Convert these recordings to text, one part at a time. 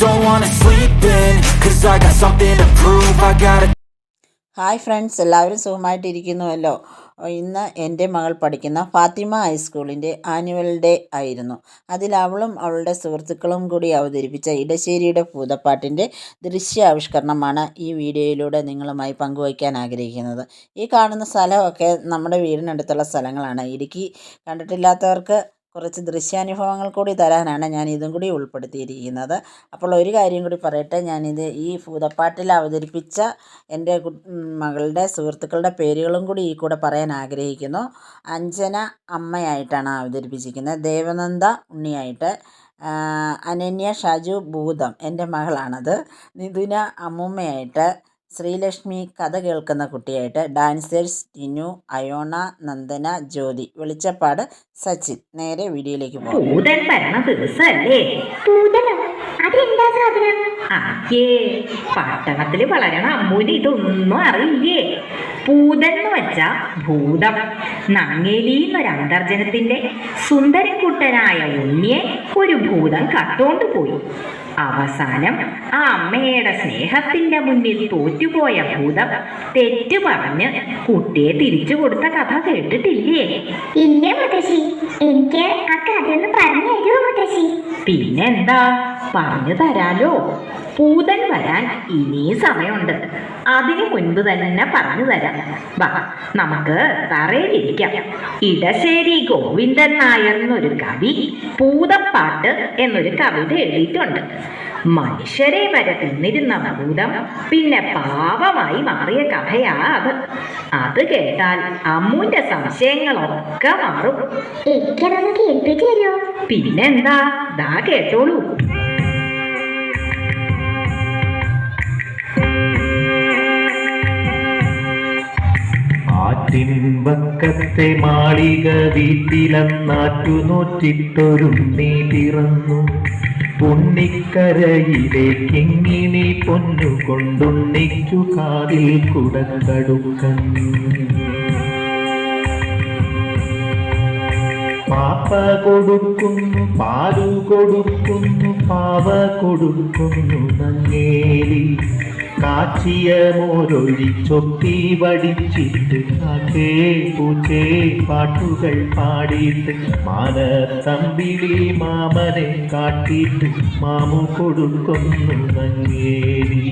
don't wanna sleep in Cause I got something to prove. I gotta hi friends എല്ലാവരും സുഖമായിട്ടിരിക്കുന്നുവല്ലോ. ഇന്ന് എന്റെ മകൾ പഠിക്കുന്ന ഫാത്തിമ ഹൈസ്കൂളിന്റെ ആനുവൽ ഡേ ആയിരുന്നു. അതിൽ അവളും അവളുടെ സുഹൃത്തുക്കളും കൂടി അവതരിപ്പിച്ച ഇടശ്ശേരിയുടെ ഭൂതപ്പാട്ടിന്റെ ദൃശ്യാവിഷ്കരണമാണ് ഈ വീഡിയോയിലൂടെ നിങ്ങളുമായി പങ്കുവയ്ക്കാൻ ആഗ്രഹിക്കുന്നത്. ഈ കാണുന്ന സ്ഥലമൊക്കെ നമ്മുടെ വീടിനടുത്തുള്ള സ്ഥലങ്ങളാണ്. ഇടുക്കി കണ്ടിട്ടില്ലാത്തവർക്ക് കുറച്ച് ദൃശ്യാനുഭവങ്ങൾ കൂടി തരാനാണ് ഞാൻ ഇതും കൂടി ഉൾപ്പെടുത്തിയിരിക്കുന്നത്. അപ്പോൾ ഒരു കാര്യം കൂടി പറയട്ടെ. ഞാനിത് ഈ ഭൂതപ്പാട്ടിൽ അവതരിപ്പിച്ച എന്റെ മകളുടെ സുഹൃത്തുക്കളുടെ പേരുകളും കൂടി ഈ കൂടെ പറയാൻ ആഗ്രഹിക്കുന്നു. അഞ്ജന അമ്മയായിട്ടാണ് അവതരിപ്പിച്ചിരിക്കുന്നത്. ദേവനന്ദ ഉണ്ണിയായിട്ട്. അനന്യ ഷാജു ഭൂതം എന്റെ മകളാണത്. നിഥുന അമ്മൂമ്മയായിട്ട്. ശ്രീലക്ഷ്മി കഥ കേൾക്കുന്ന കുട്ടിയായിട്ട് ഡാൻസേഴ്സ് ടിനു അയോണ നന്ദന ജ്യോതി. വെളിച്ചപ്പാട് സച്ചിൻ. നേരെ വീഡിയോയിലേക്ക് പോകും. ഭൂതൻ ഭരണ ദിവസല്ലേ? പൂതലോ അതെന്താ സാധനം? അയ്യേ പട്ടണത്തിൽ വളരണ അമ്മൂന് ഇതൊന്നും അറിയില്ലേ? പൂതൻ എന്ന് വെച്ചാ ഭൂതം. നങ്ങേലി എന്നൊരു അന്തർജനത്തിന്റെ സുന്ദരക്കുട്ടനായ ഉണ്ണിയെ ഒരു ഭൂതം കട്ടോണ്ട് പോയി. അവസാനം ആ അമ്മയുടെ സ്നേഹത്തിന്റെ മുന്നിൽ തോറ്റുപോയ ഭൂതം തെറ്റു പറഞ്ഞ് കുട്ടിയെ തിരിച്ചു കൊടുത്ത കഥ കേട്ടിട്ടില്ലേ? ഇല്ല മുത്തശ്ശി എനിക്ക് ആ പറഞ്ഞു തരുമോ മുത്തശ്ശി? പിന്നെന്താ? പറഞ്ഞു തരാലോ. പൂതൻ വരാൻ ഇനിയും സമയമുണ്ട്. അതിനു മുൻപ് തന്നെ പറഞ്ഞു തരാം. വാ നമുക്ക് തറയിലിരിക്കാം. ഇടശ്ശേരി ഗോവിന്ദൻ നായർ എന്നൊരു കവി പൂതപ്പാട്ട് എന്നൊരു കവിത എഴുതിയിട്ടുണ്ട്. മനുഷ്യരെ വരെ തിന്നിരുന്ന ഭൂതം പിന്നെ പാവമായി മാറിയ കഥയാ അത്. അത് കേട്ടാൽ അമ്മുന്റെ സംശയങ്ങളൊക്കെ മാറും. കേൾപ്പിച്ചു പിന്നെന്താ? ദാ കേട്ടോളൂ. ആറ്റിൻ മാളിക വീട്ടിലെന്നാറ്റു നോറ്റിട്ടൊരു നീ പിറന്നു. ഉണ്ണിക്കരയിലേക്കിങ്ങിനി പൊന്നു കാതിൽ കുടക്കടുക്കുന്നു. പാപ്പ കൊടുക്കുന്നു പാലു കൊടുക്കുന്നു പാവ കൊടുക്കുന്നു നങ്ങേലി കാച്ചിയ മോരൊഴിച്ചൊത്തി വടിച്ചിട്ട് കാക്കേ പൂച്ചേ പാട്ടുകൾ പാടിയിട്ട് മാനത്തമ്പിളി മാമനെ കാട്ടിയിട്ട് മാമു കൊടുക്കുന്നു നങ്ങേരി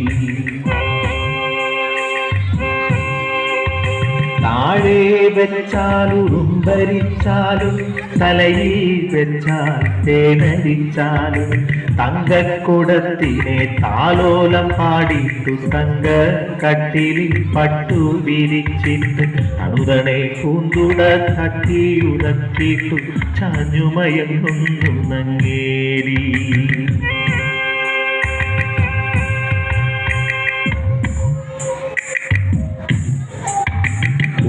താഴെ വെച്ചാലും ഭരിച്ചാലും തലയിൽ വെച്ചാൽ തേനരിച്ചാലും തങ്കക്കുടത്തിനെ താലോലം പാടിട്ടു തങ്ക കട്ടിലിൽ പട്ടു വിരിച്ചിട്ട് അണുതണെ പൂന്തുട തട്ടിയുടക്കിട്ടു ചാഞ്ഞുമയങ്ങുന്നു നങ്ങേരി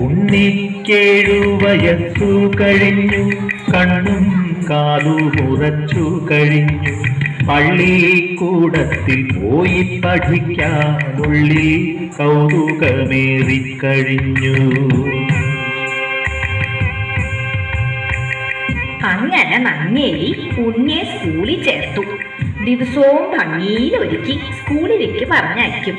ഉണ്ണിക്കേഴു വയസ്സു കഴിഞ്ഞു കണ്ണും കാലു ഉറച്ചു കഴിഞ്ഞു പള്ളിക്കൂടത്തിൽ പോയി പഠിക്കാനുള്ളിൽ കൗതുകമേറിക്കഴിഞ്ഞു. അങ്ങനെ നങ്ങേലി ഉണ്ണിയെ സ്കൂളിൽ ചേർത്തു. ദിവസവും ഭംഗിയിലൊരുക്കി സ്കൂളിലേക്ക് പറഞ്ഞയക്കും.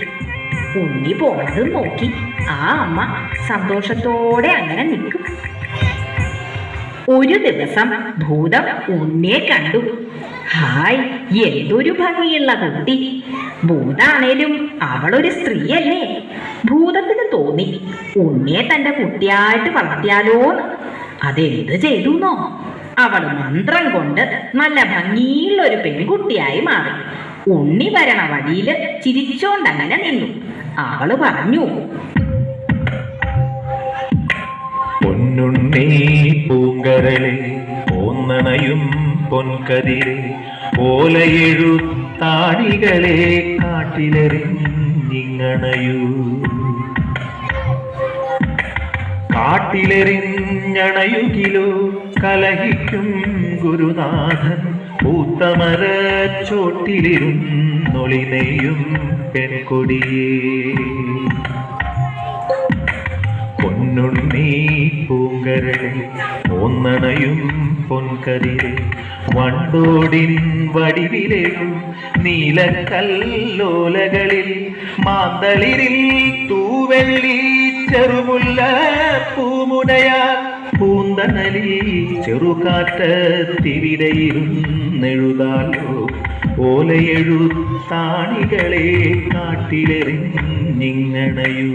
ഉണ്ണി പോണത് നോക്കി ആ അമ്മ സന്തോഷത്തോടെ അങ്ങനെ നിൽക്കും. ഒരു ദിവസം ഭൂതം ഉണ്ണിയെ കണ്ടു. ഹായ് എന്തൊരു ഭംഗിയുള്ള കുട്ടി ഭൂതാണേലും അവളൊരു സ്ത്രീയല്ലേ. ഭൂതത്തിന് തോന്നി ഉണ്ണിയെ തന്റെ കുട്ടിയായിട്ട് വളർത്തിയാലോന്ന്. അതെന്ത് ചെയ്തുന്നോ. അവൾ മന്ത്രം കൊണ്ട് നല്ല ഭംഗിയുള്ള ഒരു പെൺകുട്ടിയായി മാറി. ഉണ്ണി വരണ വഴിയിൽ ചിരിച്ചോണ്ടങ്ങനെ നിന്നു. അവൾ പറഞ്ഞു പൊന്നുണ്ണി പൂങ്കരളെ പോന്നണയും പൊൻകതിരെ ഓലയെഴുത്താണികളെ കാട്ടിലെറിഞ്ഞിങ്ങണയൂ. കാട്ടിലെറിഞ്ഞണയുകിലോ കലഹിക്കും ഗുരുനാഥൻ. പൂത്തമര ചോട്ടിലിരുന്നൊളിനെയും പെൺകൊടിയേ. പൊന്നുണ്ണി പൂങ്കരളെ. ഒന്നണയും പൊൻകരിരെ വണ്ടോടിൻ വടിവിലെഴും നീലക്കല്ലോലകളിൽ മാന്തളിരിൽ തൂവെള്ളി ചെറുമുല്ല പൂമുനയാൽ പൂന്തണലിൽ ചെറുകാറ്റത്തിവിടയിരുന്നെഴുതാലോ ഓലയെഴുത്താണികളെ കാട്ടിലെറിഞ്ഞിങ്ങണയൂ.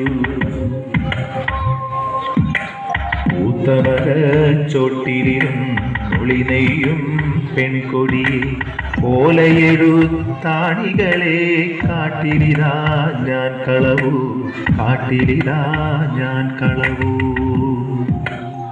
ൂത്തമര ചോട്ടിലിരുന്നൊളി നെയ്യും പെൺകൊടിയെ ഓലയെഴുത്താണികളെ കാട്ടിലിതാ ഞാൻ കളവൂ കാട്ടിലിതാ ഞാൻ കളവൂ.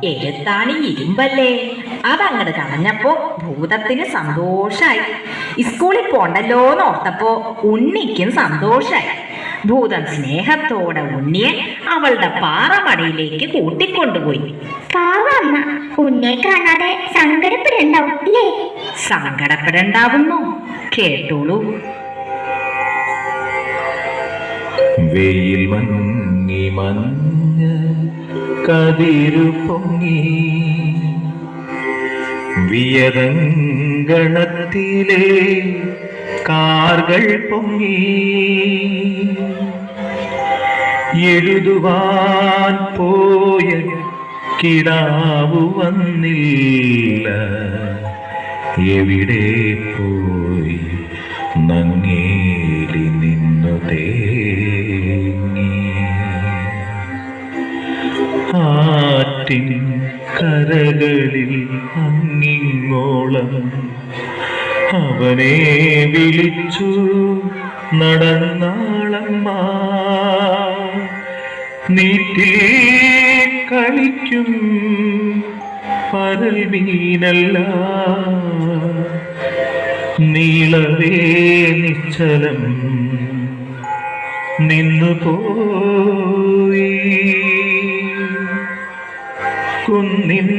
എഴുത്താണി ഇരുമ്പല്ലേ? അതങ്ങട് കളഞ്ഞപ്പോ ഭൂതത്തിന് സന്തോഷായി. സ്കൂളിൽ പോണ്ടല്ലോ ഓർത്തപ്പോ ഉണ്ണിക്കും സന്തോഷായി. ഭൂതം സ്നേഹത്തോടെ ഉണ്ണിയെ അവളുടെ പാറമടയിലേക്ക് കൂട്ടിക്കൊണ്ടുപോയി. പാവ അമ്മ ഉന്നെ കാണാതെ സങ്കടപ്പെടണ്ടാവും അല്ലേ സങ്കടപ്പെടണ്ടാവുന്നു. കേട്ടോളൂ. വെയിൽ മങ്ങി മഞ്ഞ കതിരു പൊങ്ങി വിയതങ്കണത്തിലെ കാർകൾ പൊങ്ങി. എഴുതുവാൻ പോയ കിടാവു വന്നില്ല. എവിടെ പോയി നങ്ങേലി നിന്നു തേങ്ങി. ആറ്റിൻ കരകളിൽ അങ്ങിങ്ങോളം അവനെ വിളിച്ചു നടന്നാളമ്മ നീറ്റിൽ കളിക്കും പരൽ മീനല്ല. നീളവേ നിശ്ചലം നിന്നു പോയി കുന്നിൻ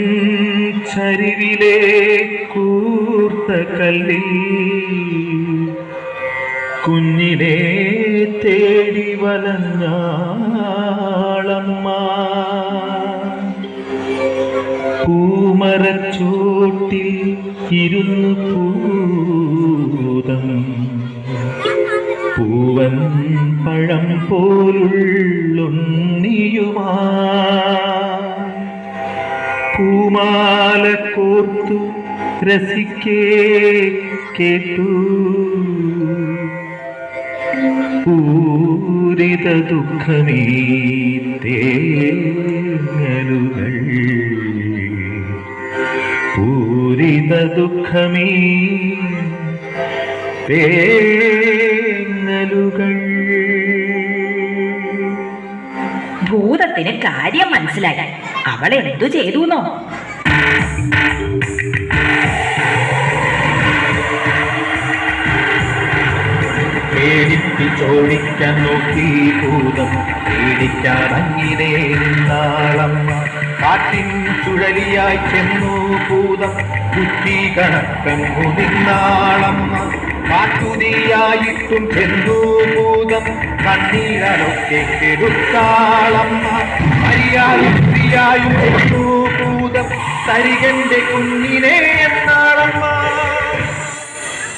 ചരിവിലെ കൂർത്ത കല്ലിൽ കുഞ്ഞിനെ തേടി വലഞ്ഞാളമ്മ. പൂമരച്ചോട്ടിൽ ഇരുന്നു പൂതം. പൂവൻ പഴം പോലുള്ളുണ്ണിയുമാ. പൂമാല കോർത്തു രസിക്കേ കേട്ടു. പൂരിത ദുഃഖമീ പൂരിത ദുഃഖമീ തേങ്ങലുകൾ. ഭൂതത്തിന് കാര്യം മനസ്സിലായി അവൾ എന്തു ചെയ്തുന്നോ? പേടിച്ച് ചോദിക്കാൻ നോക്കി ഭൂതം പേടിക്കാതങ്ങിനെ നിന്നാളമ്മ കാട്ടിൻ ചുഴലിയായി ചെന്നു ഭൂതം ബുദ്ധി കണക്കങ്ങു നിന്നാളമ്മ കാട്ടുതീയായിട്ടും ചെന്നു ഭൂതം കണ്ണീരൊക്കെ കെടുത്താളമ്മ. സ്ത്രീയായും ചെന്നു ഭൂതം തരികന്റെ കുഞ്ഞിനെ എന്നാളമ്മ.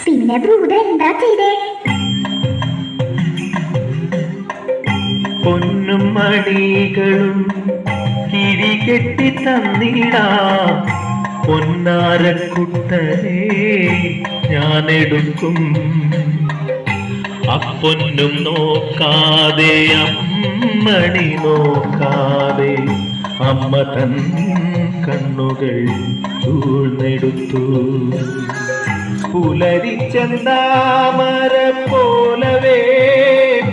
പിന്നെ ഭൂതം എന്താ ചെയ്തേ? പൊന്നും മണികളും കിഴികെട്ടി തന്നിടാ. പൊന്നാരക്കുട്ടനെ ഞാനെടുക്കും. അപ്പൊന്നും നോക്കാതെ അമ്മണി നോക്കാതെ അമ്മ തൻ കണ്ണുകൾ ചൂഴ്ന്നെടുത്തു. പുലരിച്ചെന്താമര പോലവേ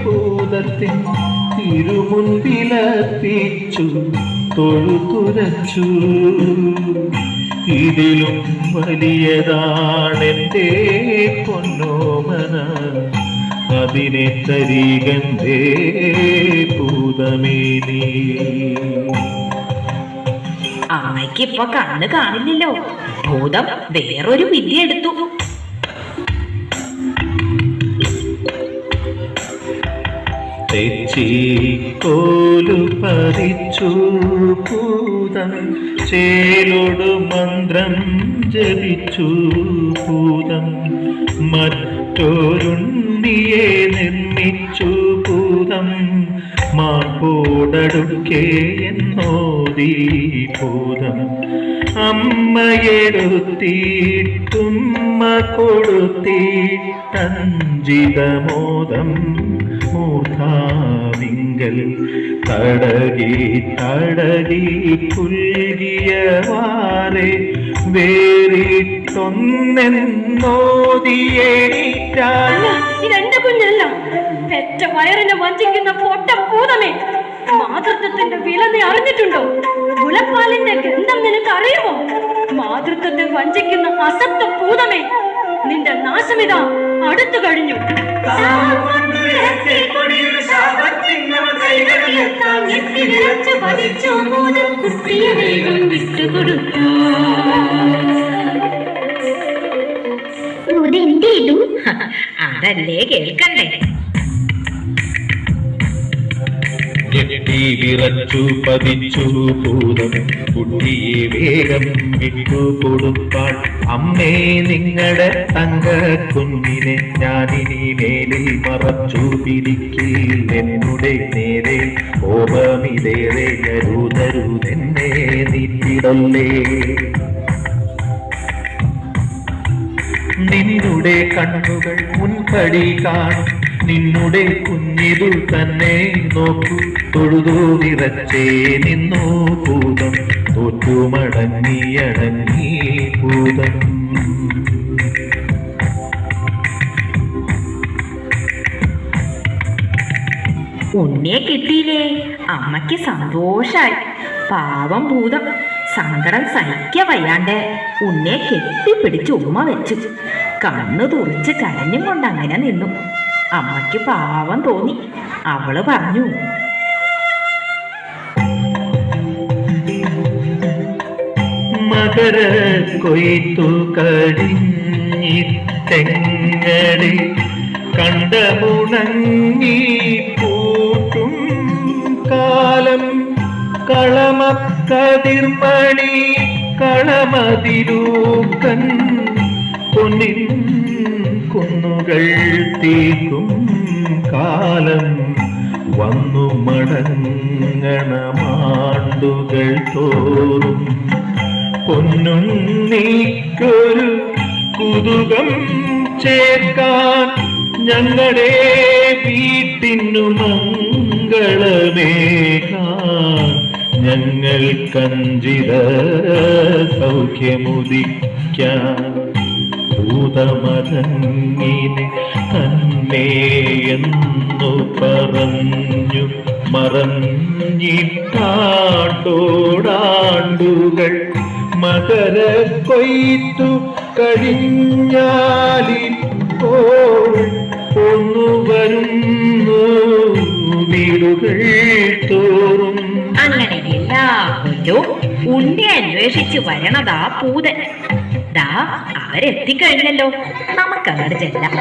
ഭൂതത്തിൻ തിരുമുൻപിലപ്പിച്ചു തൊഴുതുരച്ചു ഇതിലും വലിയതാണെന്റെ പൊന്നോമന അതിനെ തരീകന്തേ ഭൂതമേനി അമ്മയ്ക്ക് ഇപ്പൊ കണ്ണ് കാണില്ലല്ലോ. ഭൂതം വേറൊരു വിദ്യ എടുത്തു. തെച്ചിക്കോലു പതിച്ചു പൂതം. ചേരോട് മന്ത്രം ജപിച്ചു പൂതം. മറ്റൊരുണ്ണിയെ നിർമ്മിച്ചു പൂതം. മാർപ്പോടടുക്കേ എന്നോദീ ഭൂതം അമ്മയെടുത്തിട്ടുമ്മ കൊടുത്തിട്ടഞ്ചിതമോദം മൂർധാവിങ്കൽ തടകി തടകി പുൽകിയ വാറെ വേറിട്ടൊന്നെന്നോതിയേറ്റ ഇതെന്റെ പെറ്റ വയറിനെ വഞ്ചിക്കുന്ന പൊട്ട ഭൂതമേ. മാതൃത്വത്തിന്റെ വില നീ അറിഞ്ഞിട്ടുണ്ടോ? മുലപ്പാലിന്റെ ഗന്ധം നിനക്ക് അറിയുമോ? മാതൃത്വത്തെ വഞ്ചിക്കുന്ന അസത്വ ഭൂതമേ നിന്റെ നാശമിതാ അടുത്തു കഴിഞ്ഞു. അതല്ലേ കേൾക്കണ്ടേ? ഞെട്ടി വിറച്ചു പതിച്ചു ഭൂതം. കുട്ടിയെ വേഗം വിട്ടു കൊടുപ്പാൻ. അമ്മേ നിങ്ങളുടെ തങ്ക കുഞ്ഞിനെ ഞാനിനി മേലിൽ മറച്ചു പിടിക്കിൽ എന്നുടെ നേരെ കോപമിതേറെ കരുതരുതെന്നെ നീട്ടിടല്ലേ നിന്നുടെ കണ്ണുകൾ മുൻപടി കാണും. നിന്നുടെ കുഞ്ഞിതു തന്നെ നോക്കൂ. തൊഴുതു നിറച്ചേ നിന്നു ഭൂതം. തോറ്റുമടങ്ങിയടങ്ങി ഭൂതം. ഉണ്ണിയെ കിട്ടിയില്ലേ? അമ്മയ്ക്ക് സന്തോഷായി. പാവം ഭൂതം. സങ്കടം സഹിക്ക വയ്യാണ്ട്. ഉണ്ണിയെ കെട്ടിപ്പിടിച്ച് ഉമ്മ വെച്ചു. കണ്ണു തുറിച്ച് കരഞ്ഞും കൊണ്ട് അങ്ങനെ നിന്നു. അമ്മയ്ക്ക് പാവം തോന്നി. അവൾ പറഞ്ഞു. മകര കൊയ്ത്തു കണ്ടു മുണങ്ങി പൂട്ടും കാലം. കളമക്കതിർമണി കളമതിരൂക്കൻ പൊന്നിൻ കുന്നുകൾ തീക്കും കാലം വന്നു മടങ്ങണമാണ്ടുകൾ തോറും. പൊന്നുണ്ണീക്കൊരു കുതുകം ചേർക്കാൻ ഞങ്ങളുടെ വീട്ടിനു മംഗളമേകാൻ ഞങ്ങൾ കഞ്ചിത സൗഖ്യമുദിക്കാൻ ഭൂതമതങ്ങിനെ തന്നെ എന്നു പറഞ്ഞു മറഞ്ഞിട്ടാണ്ടോടാണ്ടുകൾ. മകര കൊയ്ത്തു കഴിഞ്ഞാലിപ്പോൾ ഒന്നു വരുന്നു വീടുകൾ തോറും. അങ്ങനെ എല്ലാ കൊല്ലവും ഉണ്ണി അന്വേഷിച്ചു വരണതാ പൂതൻ. ദാ അവരെത്തിക്കഴിഞ്ഞല്ലോ. നമുക്കങ്ങോട്ട് ചെല്ലാം.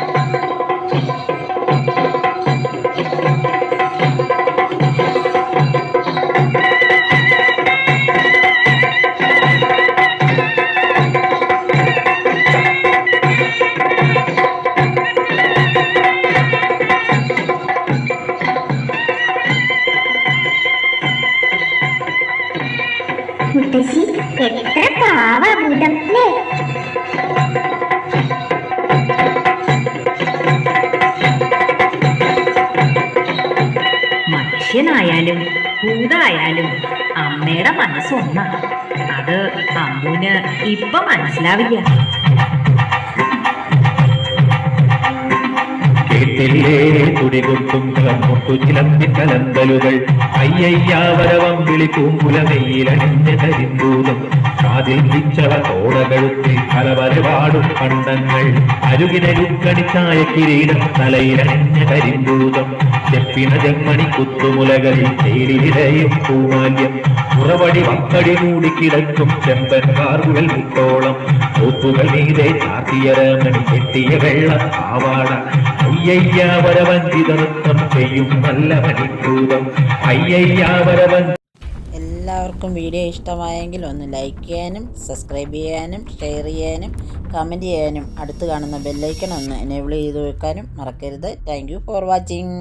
അമ്മയുടെ മനസ്സൊന്ന അത് അമ്മുന് ഇപ്പൊ മനസ്സിലാവില്ല. കേട്ടില്ലേ? തുടികൊട്ടും കളമുട്ടു ചിലമ്പി കലന്തലുകൾ അയ്യയ്യാവരവം വിളിക്കും പുലമയിലണിഞ്ഞ കരിന്തൂതം കാതിൽ പിച്ചള തോടകഴുത്തിൽ പലവരപാടും പണ്ടങ്ങൾ അരുകിനരുക്കണിച്ചായ കിരീടം തലയിലഞ്ഞ കരിമ്പൂതം. ചെപ്പിന ജന്മണി കുത്തുമുലകളിൽ തേലിരയും പൂമാല്യം. ഉറവടി വക്കടി മൂടിക്കിടക്കും ചെമ്പൻ കാറുകൾ മുട്ടോളം. തോപ്പുകൾ മീതെ ചാത്തിയ കെട്ടിയ വെള്ള പാവാട അയ്യയ്യാവരവഞ്ചിത ചെയ്യും നല്ല മണിക്കൂതം അയ്യയ്യാവരവൻ എല്ലാവർക്കും വീഡിയോ ഇഷ്ടമായെങ്കിൽ ഒന്ന് ലൈക്ക് ചെയ്യാനും സബ്സ്ക്രൈബ് ചെയ്യാനും ഷെയർ ചെയ്യാനും കമന്റ് ചെയ്യാനും അടുത്ത് കാണുന്ന ബെല്ലൈക്കൺ ഒന്ന് എനേബിൾ ചെയ്ത് വെക്കാനും മറക്കരുത്. Thank for watching